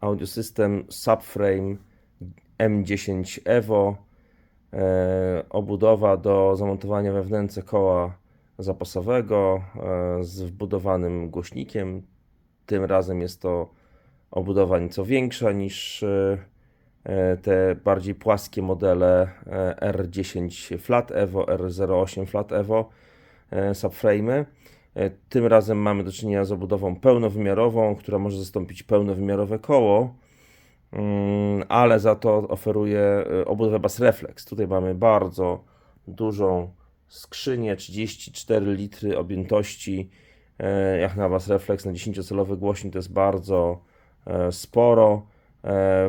audiosystem Subframe M10 Evo. E, obudowa do zamontowania we koła zapasowego e, z wbudowanym głośnikiem. Tym razem jest to obudowa nieco większa niż e, te bardziej płaskie modele e, R10 Flat Evo, R08 Flat Evo subframe'y. E, Tym razem mamy do czynienia z obudową pełnowymiarową, która może zastąpić pełnowymiarowe koło, Mm, ale za to oferuje e, obudowę Bass Reflex. Tutaj mamy bardzo dużą skrzynię, 34 litry objętości. E, Jak na Bass Reflex na 10-celowy głośnik to jest bardzo sporo,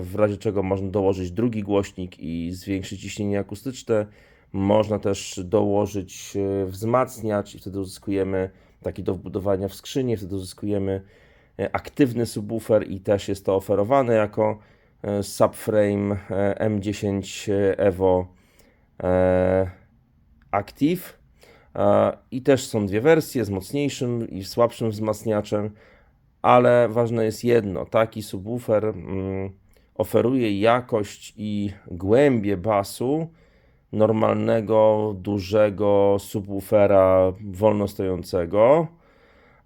w razie czego można dołożyć drugi głośnik i zwiększyć ciśnienie akustyczne. Można też dołożyć wzmacniacz i wtedy uzyskujemy taki do wbudowania w skrzynię, wtedy uzyskujemy e, aktywny subwoofer i też jest to oferowane jako e, subframe e, M10 Evo Active. I też są dwie wersje z mocniejszym i słabszym wzmacniaczem, ale ważne jest jedno: taki subwoofer mm, oferuje jakość i głębię basu normalnego, dużego subwoofera wolno stojącego.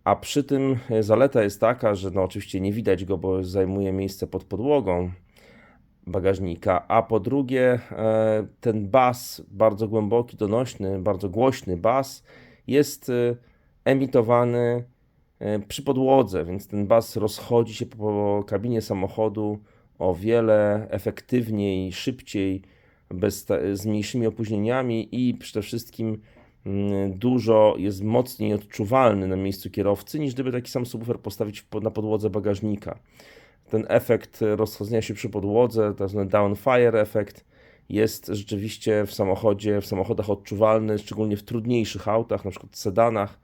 A przy tym zaleta jest taka, że no oczywiście nie widać go, bo zajmuje miejsce pod podłogą bagażnika, a po drugie e, ten bas, bardzo głęboki, donośny, bardzo głośny bas jest e, emitowany e, przy podłodze, więc ten bas rozchodzi się po kabinie samochodu o wiele efektywniej, szybciej, bez, z mniejszymi opóźnieniami i przede wszystkim mm, dużo jest mocniej odczuwalny na miejscu kierowcy, niż gdyby taki sam subwoofer postawić na podłodze bagażnika. Ten efekt rozchodzenia się przy podłodze, tak zwany downfire efekt, jest rzeczywiście w samochodzie, w samochodach odczuwalny, szczególnie w trudniejszych autach, na przykład sedanach.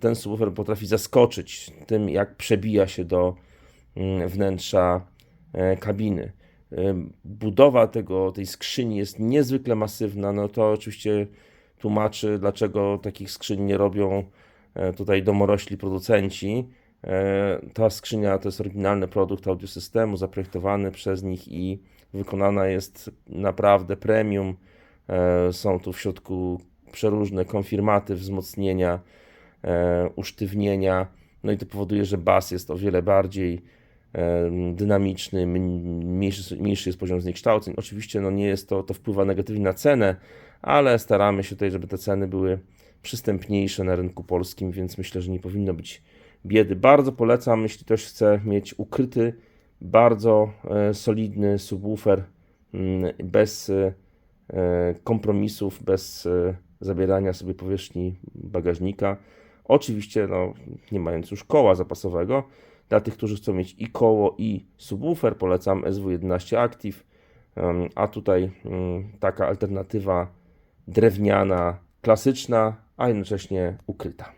Ten subwoofer potrafi zaskoczyć tym, jak przebija się do mm, wnętrza e, kabiny. Budowa tego, tej skrzyni jest niezwykle masywna, no to oczywiście tłumaczy, dlaczego takich skrzyń nie robią e, tutaj domorośli producenci. E, Ta skrzynia to jest oryginalny produkt audiosystemu, zaprojektowany przez nich i wykonana jest naprawdę premium. E, Są tu w środku przeróżne konfirmaty, wzmocnienia, usztywnienia. No i to powoduje, że bas jest o wiele bardziej dynamiczny, mniejszy, mniejszy jest poziom zniekształceń. Oczywiście no nie jest to, to wpływa negatywnie na cenę, ale staramy się tutaj, żeby te ceny były przystępniejsze na rynku polskim, więc myślę, że nie powinno być biedy. Bardzo polecam, jeśli ktoś chce mieć ukryty, bardzo e, solidny subwoofer bez e, kompromisów, bez e, zabierania sobie powierzchni bagażnika. Oczywiście, no, nie mając już koła zapasowego, dla tych, którzy chcą mieć i koło, i subwoofer, polecam SW11 Active. A tutaj mm, taka alternatywa drewniana, klasyczna, a jednocześnie ukryta.